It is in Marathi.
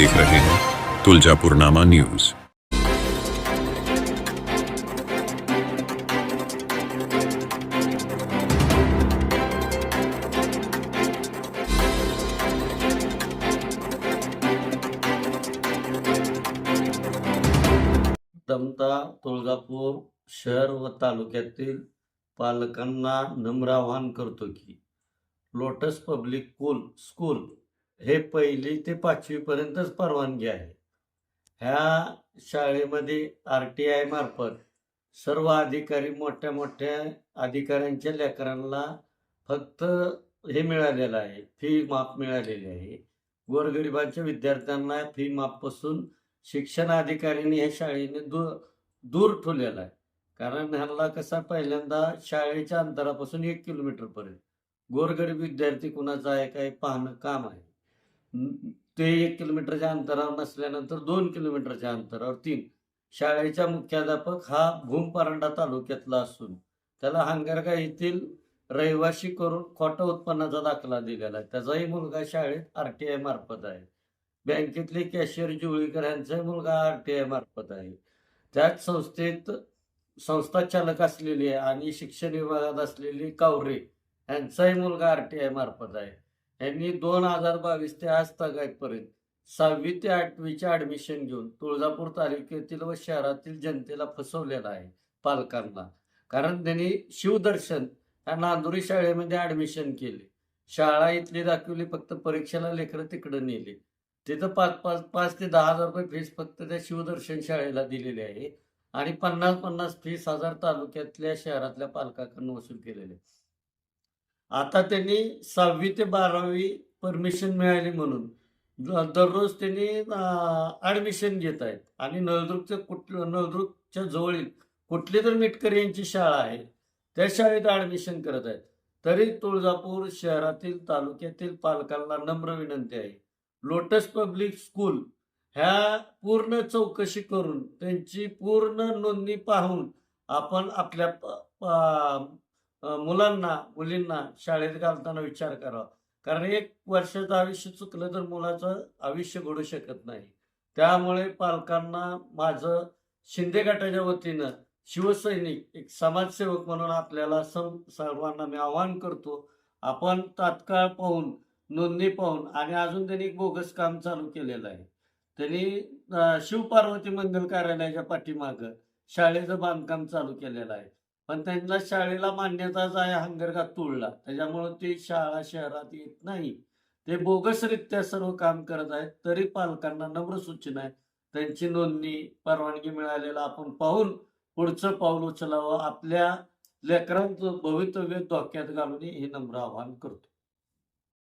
देख रहे हैं तुलजापुरनामा न्यूज़। दमता तुळजापूर शहर व तालुक्यातील पालकांना नम्र आवाहन करतो की लोटस पब्लिक स्कूल स्कूल हे पहिली ते पाचवीपर्यंतच परवानगी आहे. ह्या शाळेमध्ये आर टी आय मार्फत सर्व अधिकारी मोठ्या मोठ्या अधिकाऱ्यांच्या लेकरांना फक्त हे मिळालेलं आहे फी माफ मिळालेली आहे. गोरगरिबांच्या विद्यार्थ्यांना फी माफपासून शिक्षण अधिकाऱ्यांनी ह्या शाळेने दूर दूर ठेवलेलं आहे. कारण ह्यांना कसा पहिल्यांदा शाळेच्या अंतरापासून एक किलोमीटरपर्यंत गोरगरीब विद्यार्थी कुणाचा आहे काय पाहणं काम आहे. ते एक किलोमीटरच्या अंतरावर नसल्यानंतर दोन किलोमीटरच्या अंतरावर तीन. शाळेचा मुख्याध्यापक हा भूमपरांडा तालुक्यातला असून त्याला हंगारगा येथील रहिवाशी करून खोटा उत्पन्नाचा दाखला दिलेला आहे त्याचाही मुलगा शाळेत आर टी आय मार्फत आहे. बँकेतले कॅशियर जुळीकर यांचाही मुलगा आर टी आय मार्फत आहे. त्याच संस्थेत संस्था चालक असलेली आहे आणि शिक्षण विभागात असलेली कावरे यांचाही मुलगा आर टी आय मार्फत आहे. यांनी दोन हजार बावीस ते आज तागायतपर्यंत सहावी ते आठवीचे ऍडमिशन घेऊन तुळजापूर तालुक्यातील व शहरातील जनतेला फसवलेला आहे पालकांना. कारण त्यांनी शिवदर्शन या नांदुरी शाळेमध्ये ऍडमिशन केले. शाळा इथली दाखवली फक्त परीक्षेला लेकरं तिकडं नेली. तिथं पाच पाच पाच ते दहा हजार रुपये फीस फक्त त्या शिवदर्शन शाळेला दिलेली आहे. आणि पन्नास पन्नास फीस हजार तालुक्यातल्या शहरातल्या पालकांकडून वसूल केलेले. आता त्यांनी सहावी ते बारावी परमिशन मिळाली म्हणून. दररोज त्यांनी ॲडमिशन घेत आहेत. आणि नळदुर्गच्या कुठलं नळदुर्गच्या जवळील कुठली तर मिटकरी यांची शाळा आहे त्या शाळेत ॲडमिशन करत आहेत. तरी तुळजापूर शहरातील तालुक्यातील पालकांना नम्र विनंती आहे. लोटस पब्लिक स्कूल ह्या पूर्ण चौकशी करून त्यांची पूर्ण नोंदणी पाहून आपण आपल्या मुलांना मुलींना शाळेत घालताना विचार करावा. कारण एक वर्षाचं आयुष्य चुकलं तर मुलाचं आयुष्य घडू शकत नाही. त्यामुळे पालकांना माझं शिंदे गटाच्या वतीनं शिवसैनिक एक समाजसेवक म्हणून आपल्याला सम सर्वांना मी आवाहन करतो आपण तात्काळ पाहून नोंदणी पाहून आणि अजून त्यांनी एक बोगस काम चालू केलेलं आहे. त्यांनी शिवपार्वती मंदिर कार्यालयाच्या पाठीमागं शाळेचं बांधकाम चालू केलेलं आहे. पण त्यांना शाळेला मान्यताच आहे हंगरगात तुळला त्याच्यामुळं ती शाळा शहरात येत नाही. ते बोगसरित्या सर्व काम करत आहेत तरी पालकांना नम्र सूचना आहे. त्यांची नोंदणी परवानगी मिळालेला आपण पाहून पुढचं पाऊल उचलावं. आपल्या लेकरांचं भवितव्य धोक्यात घालून हे नम्र आवाहन करतो.